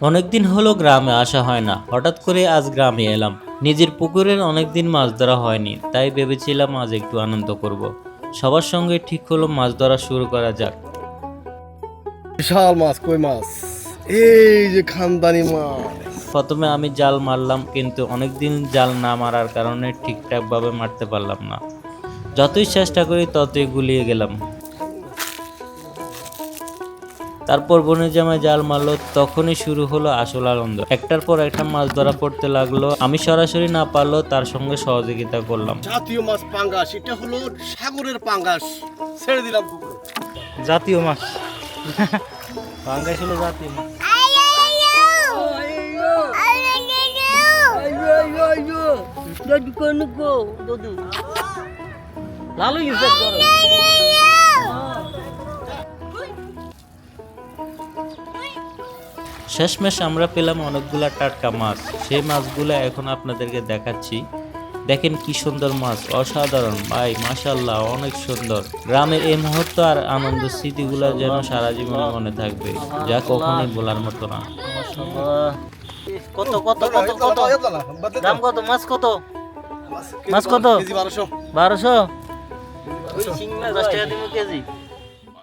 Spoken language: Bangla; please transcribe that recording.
অনেকদিন হলো গ্রামে আসা হয় না। হঠাৎ করে আজ গ্রামে এলাম। নিজের পুকুরের অনেকদিন মাছ ধরা হয়নি তাই ভেবেছিলাম আজ একটু আনন্দ করব। সবার সঙ্গে ঠিক হলো মাছ ধরা শুরু করা যাক। বিশাল মাছ কই মাছ? এই যে খানদানি মাছ। প্রথমে আমি জাল মারলাম কিন্তু অনেকদিন জাল না মারার কারণে ঠিকঠাকভাবে মারতে পারলাম না। যতই চেষ্টা করি ততই গুলিয়ে গেলাম। তারপর বনে জামায় জাল মারলো তখনই শুরু হলো আসল আনন্দ। একটার পর একটা মাছ ধরা পড়তে লাগল। আমি সরাসরি না পারলেও তার সঙ্গে সহযোগিতা করলাম। জাতীয় মাছ পাঙ্গাস এটা হলো সাগরের পাঙ্গাস। ছেড়ে দিলাম জাতীয় মাছ। পাঙ্গাস হলো জাতীয় মাছ। শেষমেশ আমরা পেলাম অনেকগুলা টাটকা মাছ। সেই মাছগুলো এখন আপনাদেরকে দেখাচ্ছি। দেখেন কি সুন্দর মাছ অসাধারণ। ভাই মাশাল্লাহ অনেক সুন্দর। গ্রামের এই মুহূর্ত আর আনন্দ স্মৃতিগুলো যেন সারা জীবনে মনে থাকবে যা কখনোই বলার মতো না। কত কত কত কত? দাম কত? মাছ কত? মাছ কত? বারোশো? বারোশো। দশ টাকা দিব কেজি।